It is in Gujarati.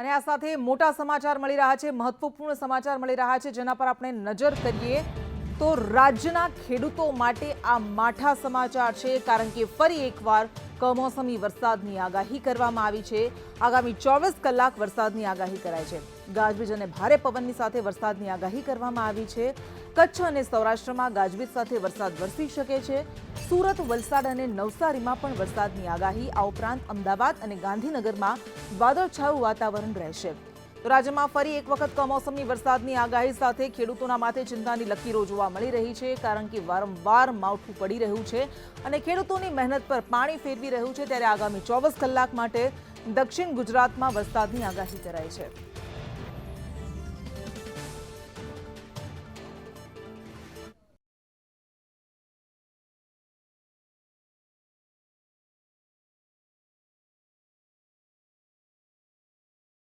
અને આ સાથે મોટા સમાચાર મળી રહ્યા છે, મહત્વપૂર્ણ સમાચાર મળી રહ્યા છે, જેના પર આપણે નજર કરીએ તો રાજ્યના ખેડૂતો માટે આ માઠા સમાચાર છે, કારણ કે ફરી એકવાર કમોસમી વરસાદની આગાહી કરવામાં આવી છે. આગામી ચોવીસ કલાક વરસાદની આગાહી કરાય છે. ગાજવીજ અને ભારે પવનની સાથે વરસાદની આગાહી કરવામાં આવી છે. કચ્છ અને સૌરાષ્ટ્રમાં ગાજવીજ સાથે વરસાદ વરસી શકે છે. સુરત, વલસાડ અને નવસારીમાં પણ વરસાદની આગાહી. આ ઉપરાંત અમદાવાદ અને ગાંધીનગરમાં વાદળછાયું વાતાવરણ રહેશે. રાજ્યમાં ફરી એક વખત કમોસમી વરસાદની આગાહી સાથે ખેડૂતોના માથે ચિંતાની લકીરો જોવા મળી રહી છે, કારણ કે વારંવાર માવઠું પડી રહ્યું છે અને ખેડૂતોની મહેનત પર પાણી ફેરવી રહ્યું છે, ત્યારે આગામી ચોવીસ કલાક માટે દક્ષિણ ગુજરાતમાં વરસાદની આગાહી કરાઈ છે.